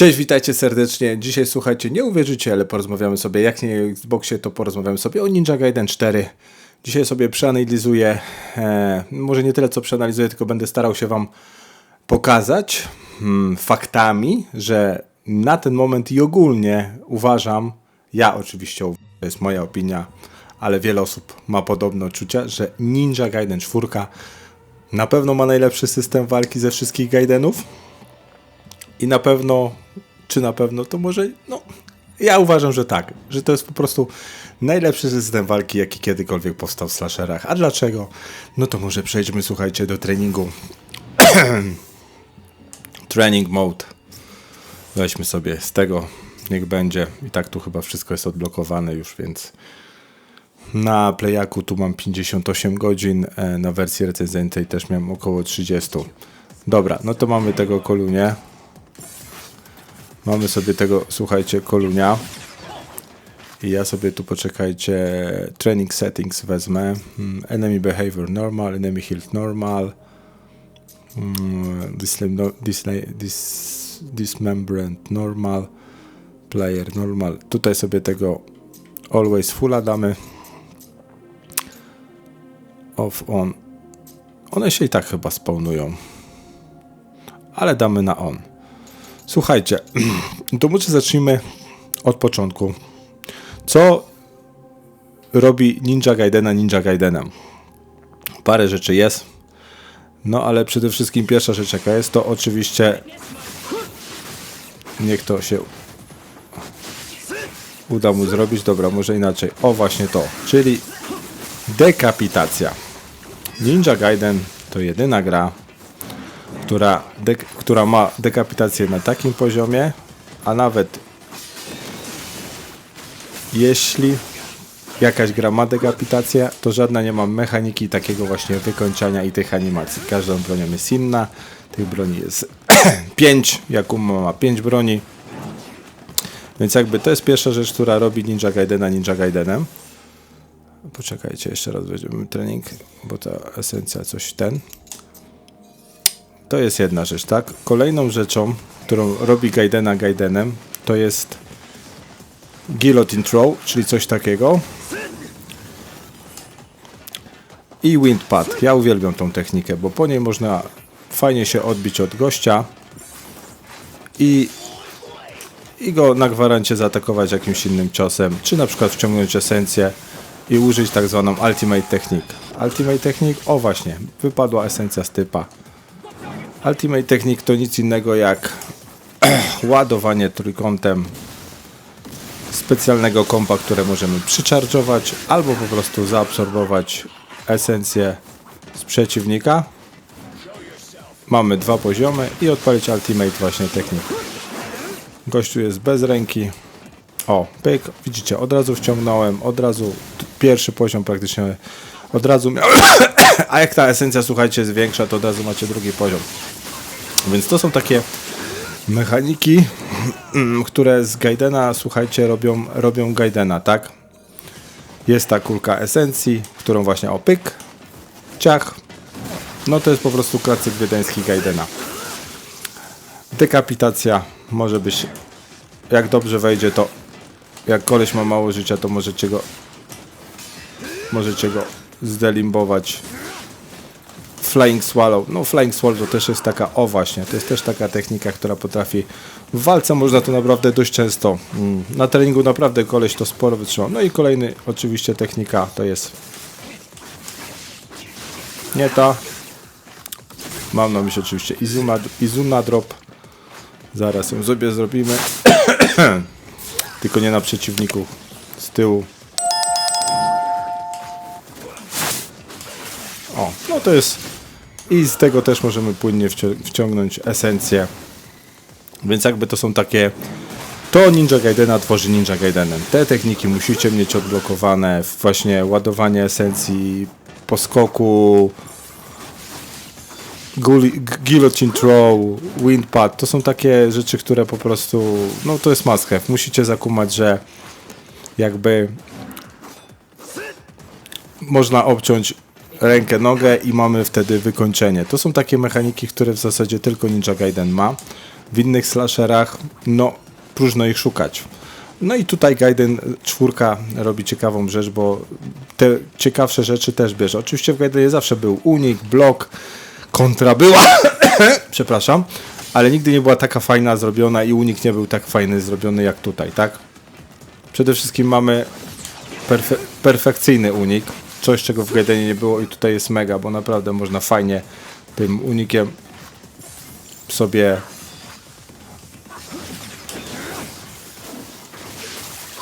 Cześć, witajcie serdecznie. Dzisiaj słuchajcie, nie uwierzycie, ale porozmawiamy sobie, jak nie o Xboxie, to porozmawiamy sobie o Ninja Gaiden 4. Dzisiaj sobie przeanalizuję, e, może nie tyle co przeanalizuję, tylko będę starał się Wam pokazać hmm, faktami, że na ten moment i ogólnie uważam, ja oczywiście, to jest moja opinia, ale wiele osób ma podobne odczucia, że Ninja Gaiden 4 na pewno ma najlepszy system walki ze wszystkich Gaidenów i na pewno, czy na pewno, to może, no, ja uważam, że tak, że to jest po prostu najlepszy system walki, jaki kiedykolwiek powstał w slasherach. A dlaczego? No to może przejdźmy, słuchajcie, do treningu. Training mode. Weźmy sobie z tego, niech będzie. I tak tu chyba wszystko jest odblokowane już, więc na Playaku tu mam 58 godzin, e, na wersji recenzentej też miałem około 30. Dobra, no to mamy tego kolunie. Mamy sobie tego, słuchajcie, kolunia. I ja sobie tu poczekajcie, training settings wezmę. Hmm, Enemy behavior normal, enemy health normal. Hmm, no- Dismembrant normal. Player normal. Tutaj sobie tego always fulla damy. Off on. One się i tak chyba spawnują. Ale damy na on. Słuchajcie, to może zacznijmy od początku. Co robi Ninja Gaidena Ninja Gaidenem? Parę rzeczy jest. No ale przede wszystkim pierwsza rzecz jaka jest, to oczywiście niech to się uda mu zrobić. Dobra, może inaczej. O właśnie to, czyli dekapitacja. Ninja Gaiden to jedyna gra, która, która ma dekapitację na takim poziomie, a nawet jeśli jakaś gra ma dekapitację, to żadna nie ma mechaniki takiego właśnie wykończania i tych animacji. Każdą bronią jest inna. Tych broni jest 5. Jakuma ma 5 broni. Więc jakby to jest pierwsza rzecz, która robi Ninja Gaidena Ninja Gaidenem. Poczekajcie, jeszcze raz weźmiemy trening, bo ta esencja coś ten. To jest jedna rzecz, tak? Kolejną rzeczą, którą robi Gaidena Gaidenem, to jest Guillotine Throw, czyli coś takiego. I Windpad. Ja uwielbiam tą technikę, bo po niej można fajnie się odbić od gościa i, i go na gwarancie zaatakować jakimś innym ciosem, czy na przykład wciągnąć esencję i użyć tak zwaną Ultimate Technique. Ultimate Technique, o właśnie, wypadła esencja z typa. Ultimate Technique to nic innego jak ładowanie trójkątem specjalnego kompa, które możemy przyczarżować albo po prostu zaabsorbować esencję z przeciwnika. Mamy dwa poziomy i odpalić Ultimate właśnie Technique. Gościu jest bez ręki. O, pyk, widzicie, od razu wciągnąłem, od razu pierwszy poziom praktycznie od razu miałem. A jak ta esencja, słuchajcie, jest większa, to od razu macie drugi poziom. Więc to są takie mechaniki, mm, które z Gaidena, słuchajcie, robią, robią Gaidena, tak? Jest ta kulka esencji, którą właśnie opyk, ciach. No to jest po prostu klasyk wiedeński Gaidena. Dekapitacja może być, jak dobrze wejdzie, to jak koleś ma mało życia, to możecie go możecie go zdelimbować Flying Swallow. No Flying Swallow to też jest taka, o właśnie, to jest też taka technika, która potrafi w walce można to naprawdę dość często. Mm, Na treningu naprawdę koleś to sporo wytrzymał. No i kolejny oczywiście technika to jest nie ta. Mam na myśli oczywiście Izuna, Izuna Drop. Zaraz ją sobie zrobimy. Tylko nie na przeciwniku. Z tyłu. O, no to jest. I z tego też możemy płynnie wci- wciągnąć esencję. Więc jakby to są takie. To Ninja Gaidena tworzy Ninja Gaidenem. Te techniki musicie mieć odblokowane. Właśnie ładowanie esencji po skoku. Guillotine Throw, Windpad, to są takie rzeczy, które po prostu, no to jest must have. Musicie zakumać, że jakby można obciąć rękę, nogę i mamy wtedy wykończenie. To są takie mechaniki, które w zasadzie tylko Ninja Gaiden ma. w innych slasherach, no próżno ich szukać. No i tutaj Gaiden 4 robi ciekawą rzecz, bo te ciekawsze rzeczy też bierze. Oczywiście w Gaidenie zawsze był unik, blok, kontra była, przepraszam, ale nigdy nie była taka fajna zrobiona i unik nie był tak fajny zrobiony jak tutaj, tak? Przede wszystkim mamy perfe perfekcyjny unik, coś czego w Gaidenie nie było i tutaj jest mega, bo naprawdę można fajnie tym unikiem sobie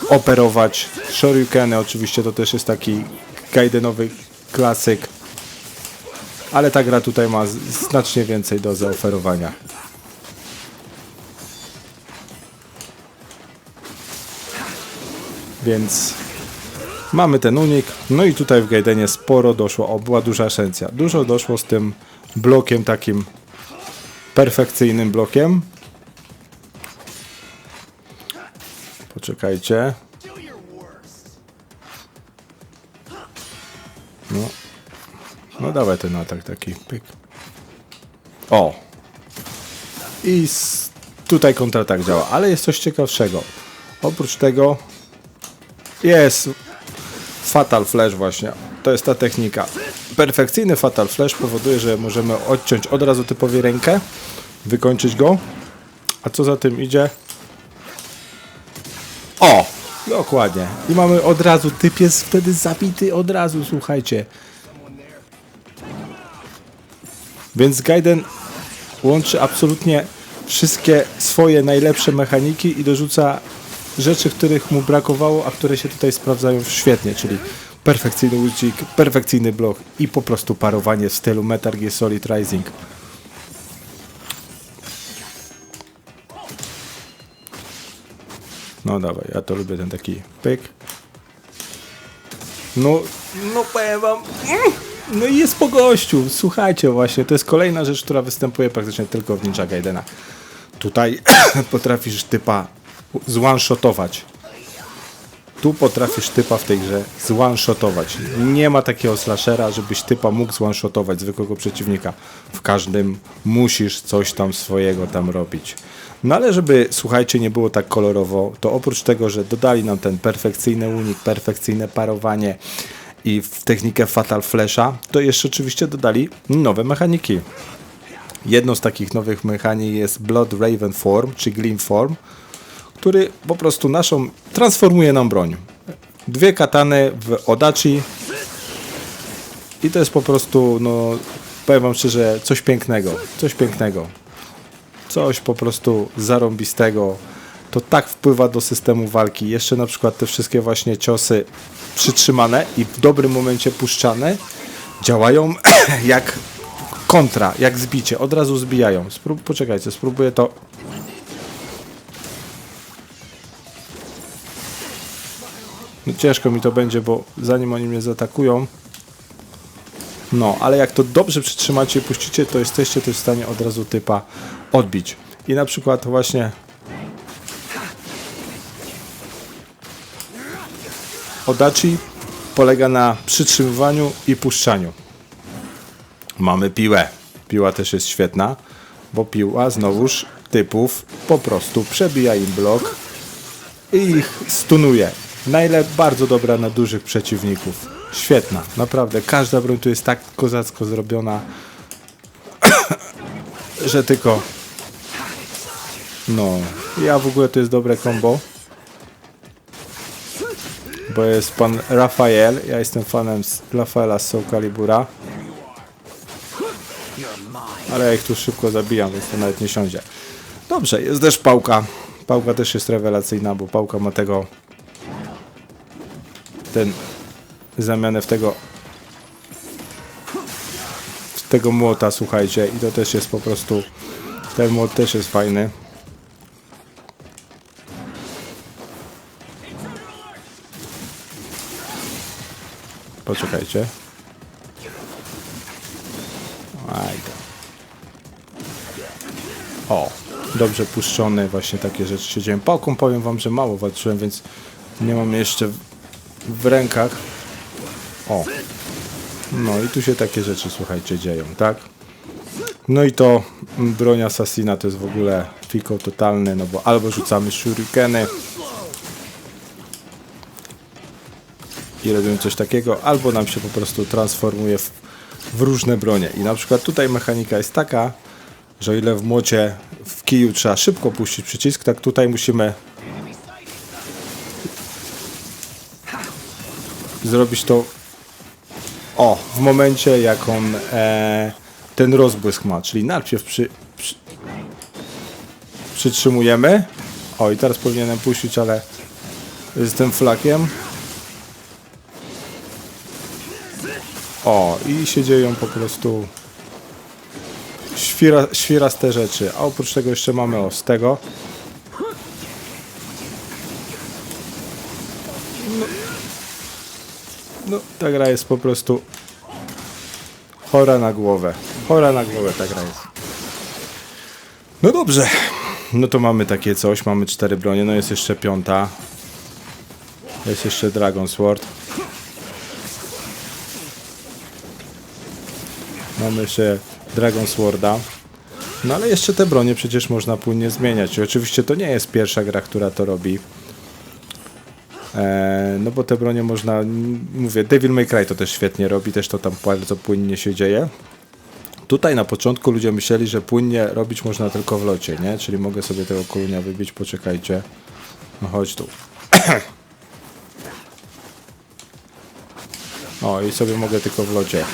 operować. Shoryukeny oczywiście to też jest taki gaidenowy klasyk, ale ta gra tutaj ma znacznie więcej do zaoferowania. Więc mamy ten unik, no i tutaj w Gaidenie sporo doszło, była duża esencja. Dużo doszło z tym blokiem takim perfekcyjnym blokiem. Poczekajcie. No. No dawaj ten atak taki. Pyk. O. I tutaj kontratak działa, ale jest coś ciekawszego. Oprócz tego jest Fatal Flash właśnie. To jest ta technika. Perfekcyjny Fatal Flash powoduje, że możemy odciąć od razu typowi rękę, wykończyć go. A co za tym idzie? O! Dokładnie. I mamy od razu, typ jest wtedy zabity od razu, słuchajcie. Więc Gaiden łączy absolutnie wszystkie swoje najlepsze mechaniki i dorzuca rzeczy, których mu brakowało, a które się tutaj sprawdzają świetnie, czyli perfekcyjny ucik, perfekcyjny blok i po prostu parowanie w stylu Metal Gear Solid Rising. No dawaj, ja to lubię ten taki pyk. No, no powiem wam. No i jest po gościu. Słuchajcie właśnie, to jest kolejna rzecz, która występuje praktycznie tylko w Ninja Gaidena. Tutaj potrafisz typa zone-shotować. Tu potrafisz typa w tej grze zone-shotować. Nie ma takiego slashera, żebyś typa mógł zone-shotować zwykłego przeciwnika. W każdym musisz coś tam swojego tam robić. No ale żeby, słuchajcie, nie było tak kolorowo, to oprócz tego, że dodali nam ten perfekcyjny unik, perfekcyjne parowanie i w technikę Fatal Flasha, to jeszcze oczywiście dodali nowe mechaniki. Jedną z takich nowych mechanik jest Blood Raven Form, czy Gleam Form, który po prostu naszą transformuje nam broń. Dwie katany w Odachi i to jest po prostu, no powiem wam szczerze, coś pięknego, coś pięknego. Coś po prostu zarąbistego. To tak wpływa do systemu walki. Jeszcze na przykład te wszystkie właśnie ciosy przytrzymane i w dobrym momencie puszczane działają jak kontra, jak zbicie. Od razu zbijają. Sprób poczekajcie, spróbuję to No ciężko mi to będzie, bo zanim oni mnie zaatakują. No, ale jak to dobrze przytrzymacie i puścicie, to jesteście też w stanie od razu typa odbić. I na przykład właśnie Odachi polega na przytrzymywaniu i puszczaniu. Mamy piłę. Piła też jest świetna, bo piła znowuż typów po prostu przebija im blok i ich stunuje. Najlep bardzo dobra na dużych przeciwników. Świetna, naprawdę. Każda broń tu jest tak kozacko zrobiona, że tylko. No, ja w ogóle to jest dobre combo. Bo jest pan Rafael. Ja jestem fanem Rafaela z Soul Calibura. Ale ja ich tu szybko zabijam, więc to nawet nie siądzie. Dobrze, jest też pałka. Pałka też jest rewelacyjna, bo pałka ma tego ten zamianę w tego w tego młota, słuchajcie, i to też jest po prostu ten młot też jest fajny. Poczekajcie. Aj tam. O, dobrze puszczony, właśnie takie rzeczy się dzieją. Pałką powiem wam, że mało walczyłem, więc nie mam jeszcze w, rękach. O. No i tu się takie rzeczy, słuchajcie, dzieją, tak? No i to broń Assassina to jest w ogóle fiko totalny, no bo albo rzucamy shurikeny i robimy coś takiego, albo nam się po prostu transformuje w, w różne bronie. I na przykład tutaj mechanika jest taka, że o ile w młocie w kiju trzeba szybko puścić przycisk, tak tutaj musimy zrobić to o, w momencie jak on e, ten rozbłysk ma, czyli najpierw przy, przy, przytrzymujemy. O, i teraz powinienem puścić, ale z tym flakiem. O, i się dzieją po prostu świra, świraste rzeczy. A oprócz tego jeszcze mamy o z tego. No, no, ta gra jest po prostu chora na głowę. Chora na głowę ta gra jest. No dobrze. No to mamy takie coś, mamy cztery bronie, no jest jeszcze piąta. Jest jeszcze Dragon Sword. Mamy jeszcze Dragon Sworda. No ale jeszcze te bronie przecież można płynnie zmieniać. I oczywiście to nie jest pierwsza gra, która to robi. Eee, no bo te bronie można, mówię, Devil May Cry to też świetnie robi, też to tam bardzo płynnie się dzieje. Tutaj na początku ludzie myśleli, że płynnie robić można tylko w locie, nie? Czyli mogę sobie tego kolunia wybić, poczekajcie. No chodź tu. O, i sobie mogę tylko w locie,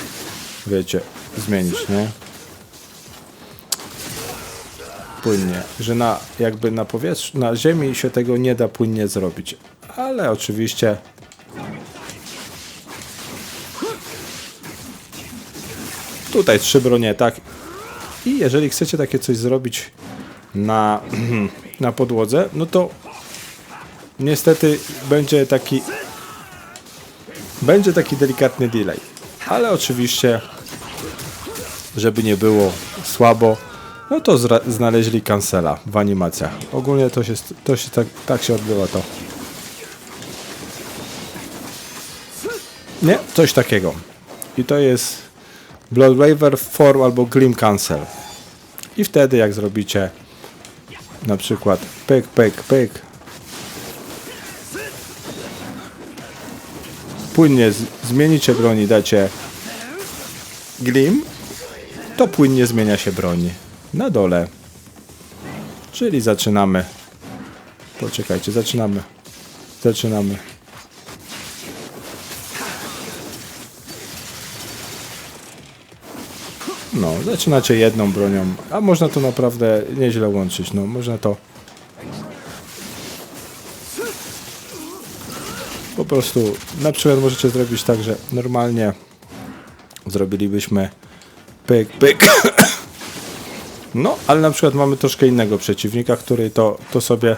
wiecie, zmienić, nie? Płynnie, że na, jakby na powietrzu, na ziemi się tego nie da płynnie zrobić. Ale oczywiście Tutaj trzy bronie, tak. I jeżeli chcecie takie coś zrobić na, na podłodze, no to niestety będzie taki będzie taki delikatny delay. Ale oczywiście, żeby nie było słabo, no to znaleźli cancela w animacjach. Ogólnie to się, to się tak, tak się odbywa to. Nie, coś takiego. I to jest Blood Waiver Form albo Glim Cancel. I wtedy jak zrobicie na przykład pyk, pyk, pyk płynnie zmienicie broń i dacie Glim to płynnie zmienia się broń na dole. Czyli zaczynamy. Poczekajcie, zaczynamy. Zaczynamy. No, zaczynacie jedną bronią, a można to naprawdę nieźle łączyć. No, można to po prostu, na przykład możecie zrobić tak, że normalnie zrobilibyśmy pyk, pyk. No, ale na przykład mamy troszkę innego przeciwnika, który to, to sobie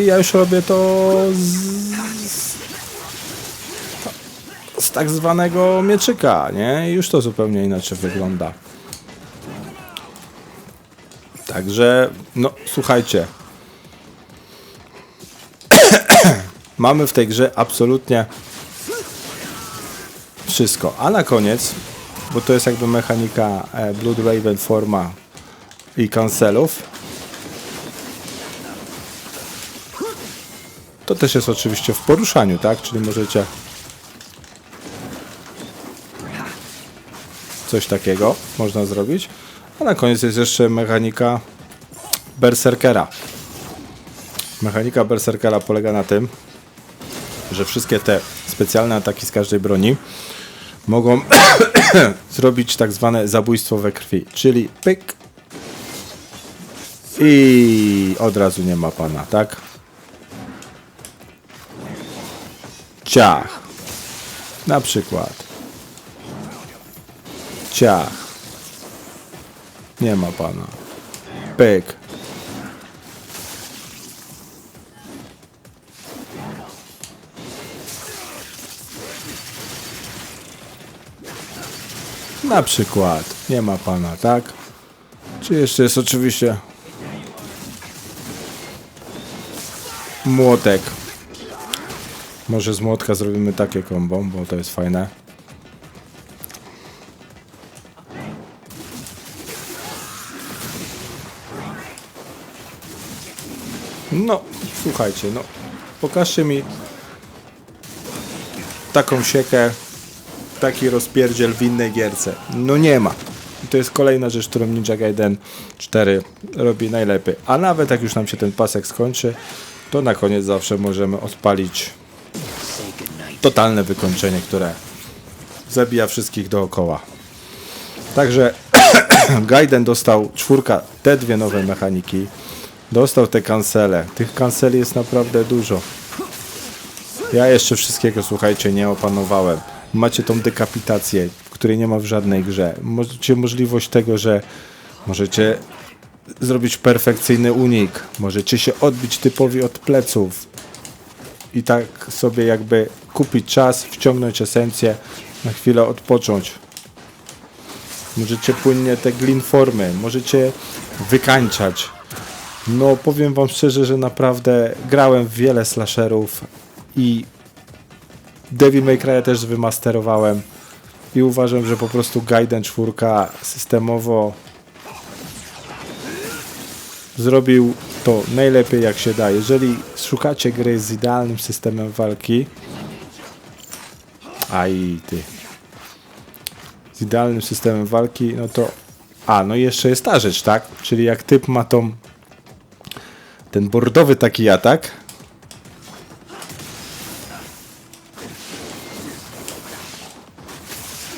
i ja już robię to z tak zwanego mieczyka, nie? Już to zupełnie inaczej wygląda. Także, no słuchajcie. Mamy w tej grze absolutnie wszystko. A na koniec, bo to jest jakby mechanika e, Blood Raven forma i cancelów. To też jest oczywiście w poruszaniu, tak? Czyli możecie Coś takiego można zrobić. A na koniec jest jeszcze mechanika Berserkera. Mechanika Berserkera polega na tym, że wszystkie te specjalne ataki z każdej broni mogą zrobić tak zwane zabójstwo we krwi, czyli pyk i od razu nie ma pana, tak? Ciach. Na przykład. Ciach. Nie ma pana. Pyk. Na przykład. Nie ma pana, tak? Czy jeszcze jest oczywiście młotek. Może z młotka zrobimy takie kombo, bo to jest fajne. Słuchajcie, no. Pokażcie mi taką siekę, taki rozpierdziel w innej gierce. No nie ma. I to jest kolejna rzecz, którą Ninja Gaiden 4 robi najlepiej. A nawet jak już nam się ten pasek skończy, to na koniec zawsze możemy odpalić totalne wykończenie, które zabija wszystkich dookoła. Także Gaiden dostał czwórka, te dwie nowe mechaniki. Dostał te kancele. Tych kanceli jest naprawdę dużo. Ja jeszcze wszystkiego, słuchajcie, nie opanowałem. Macie tą dekapitację, której nie ma w żadnej grze. Macie możliwość tego, że możecie zrobić perfekcyjny unik. Możecie się odbić typowi od pleców. I tak sobie jakby kupić czas, wciągnąć esencję, na chwilę odpocząć. Możecie płynnie te glin formy, możecie wykańczać. No powiem wam szczerze, że naprawdę grałem w wiele slasherów i Devil May Cry też wymasterowałem i uważam, że po prostu Gaiden 4 systemowo zrobił to najlepiej jak się da. Jeżeli szukacie gry z idealnym systemem walki, aj ty, z idealnym systemem walki, no to a, no i jeszcze jest ta rzecz, tak? Czyli jak typ ma tą ten bordowy taki atak,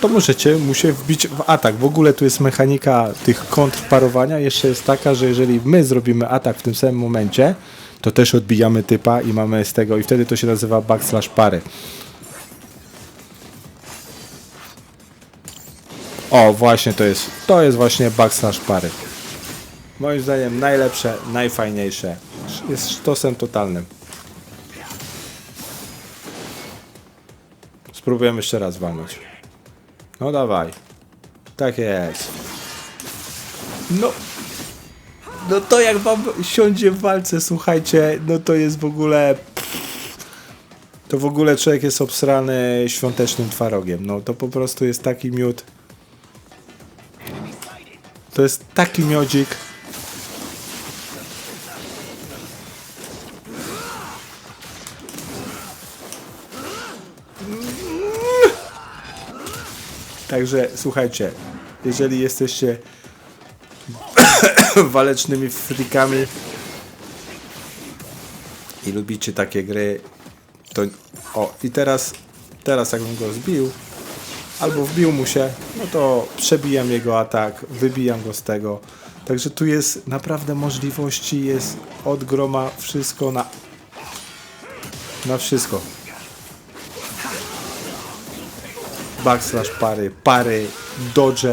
to możecie mu się wbić w atak. W ogóle tu jest mechanika tych kontrparowania. Jeszcze jest taka, że jeżeli my zrobimy atak w tym samym momencie, to też odbijamy typa i mamy z tego, i wtedy to się nazywa backslash pary. O, właśnie to jest, to jest właśnie backslash pary. Moim zdaniem najlepsze, najfajniejsze. Jest sztosem totalnym. Spróbujemy jeszcze raz walnąć. No dawaj. Tak jest. No. No to jak wam siądzie w walce, słuchajcie, no to jest w ogóle... To w ogóle człowiek jest obsrany świątecznym twarogiem. No to po prostu jest taki miód. To jest taki miodzik. Także słuchajcie, jeżeli jesteście walecznymi frikami i lubicie takie gry, to o i teraz teraz jakbym go zbił albo wbił mu się, no to przebijam jego atak, wybijam go z tego. Także tu jest naprawdę możliwości, jest od groma wszystko na na wszystko. Backslash pary, pary, dodge.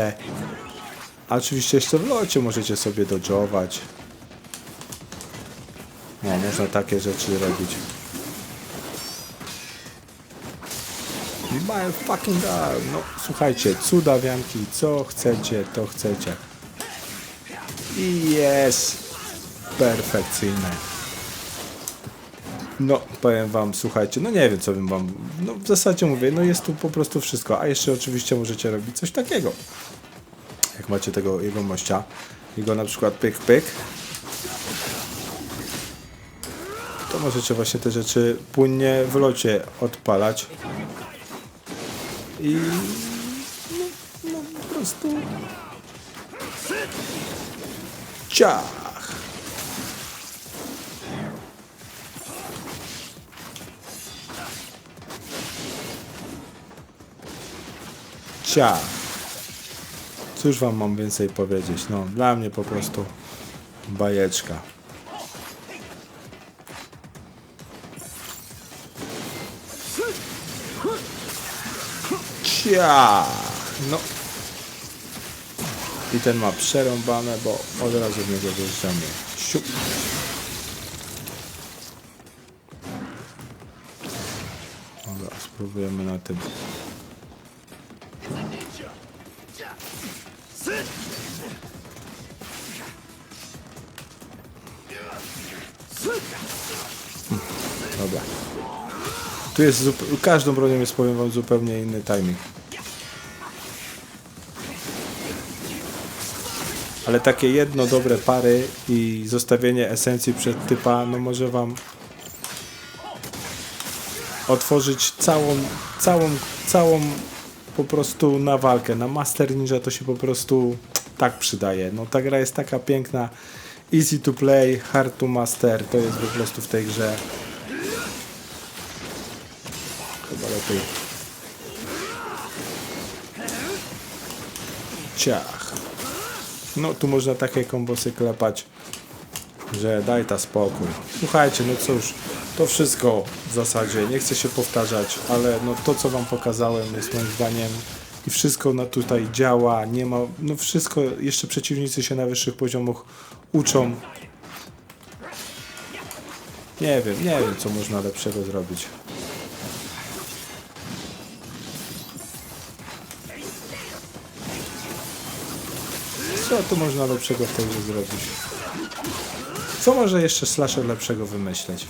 A oczywiście jeszcze w locie możecie sobie dodge'ować. No, można takie rzeczy robić. My fucking god. No, słuchajcie, cuda wianki, co chcecie, to chcecie. I jest perfekcyjne. No, powiem wam, słuchajcie, no nie wiem, co bym wam... No w zasadzie mówię, no jest tu po prostu wszystko. A jeszcze oczywiście możecie robić coś takiego. Jak macie tego jego mościa. Jego na przykład pyk, pyk. To możecie właśnie te rzeczy płynnie w locie odpalać. I... No, no po prostu... Ciach! Cia. Cóż wam mam więcej powiedzieć? No, dla mnie po prostu bajeczka. Cia. No. I ten ma przerąbane, bo od razu w niego wjeżdżamy. Siup. Dobra, spróbujemy na tym Dobra. Tu jest każdą bronią jest powiem wam zupełnie inny timing. Ale takie jedno dobre pary i zostawienie esencji przed typa, no może wam otworzyć całą, całą, całą po prostu na walkę. Na Master Ninja to się po prostu tak przydaje. No ta gra jest taka piękna. Easy to play, hard to master. To jest po prostu w tej grze. Chyba lepiej. Ciach. No tu można takie kombosy klepać, że daj ta spokój. Słuchajcie, no cóż, to wszystko w zasadzie, nie chcę się powtarzać, ale no to co wam pokazałem jest moim zdaniem i wszystko na tutaj działa, nie ma, no wszystko, jeszcze przeciwnicy się na wyższych poziomach uczą. Nie wiem, nie wiem co można lepszego zrobić. Co tu można lepszego w tej zrobić? Co może jeszcze slasher lepszego wymyśleć?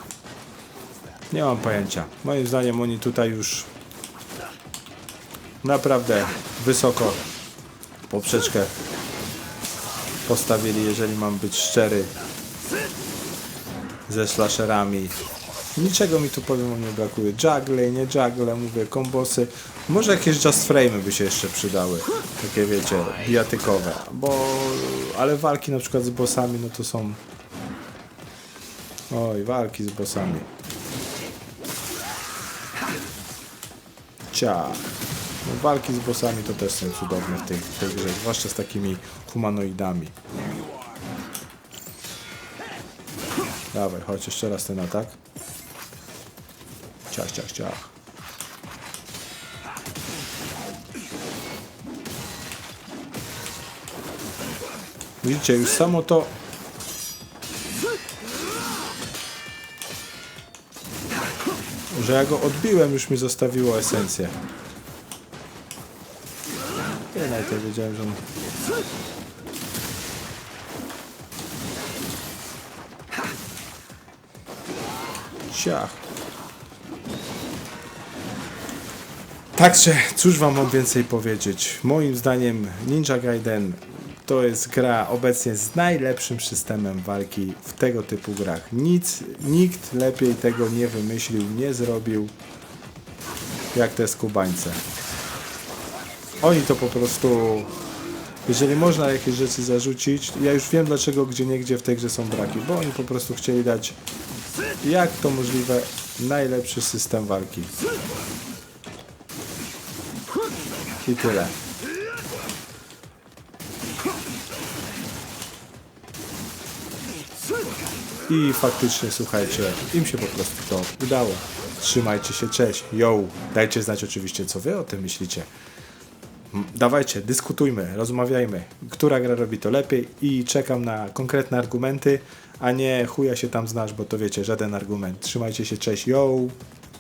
Nie mam pojęcia. Moim zdaniem oni tutaj już naprawdę wysoko poprzeczkę postawili, jeżeli mam być szczery ze slasherami. Niczego mi tu powiem nie brakuje. Juggle, nie juggle, mówię, kombosy. Może jakieś just frame by się jeszcze przydały. Takie wiecie, bijatykowe. Bo, ale walki na przykład z bossami, no to są... Oj, walki z bossami. Ciach. No, walki z bossami to też są cudowne w tej, w tej grze, zwłaszcza z takimi humanoidami. Dawaj, chodź jeszcze raz ten atak. Ciach, ciach, ciach. Widzicie, już samo to... Że ja go odbiłem, już mi zostawiło esencję. Ja nawet nie wiedziałem, że on... Ciach. Także, cóż wam mam więcej powiedzieć? Moim zdaniem Ninja Gaiden to jest gra obecnie z najlepszym systemem walki w tego typu grach. Nic, nikt lepiej tego nie wymyślił, nie zrobił jak te skubańce. Oni to po prostu... Jeżeli można jakieś rzeczy zarzucić, ja już wiem dlaczego gdzie niegdzie w tej grze są braki, bo oni po prostu chcieli dać jak to możliwe najlepszy system walki. I tyle. I faktycznie, słuchajcie, im się po prostu to udało. Trzymajcie się, cześć, yo. Dajcie znać oczywiście, co wy o tym myślicie. Dawajcie, dyskutujmy, rozmawiajmy, która gra robi to lepiej i czekam na konkretne argumenty, a nie chuja się tam znasz, bo to wiecie, żaden argument. Trzymajcie się, cześć, yo.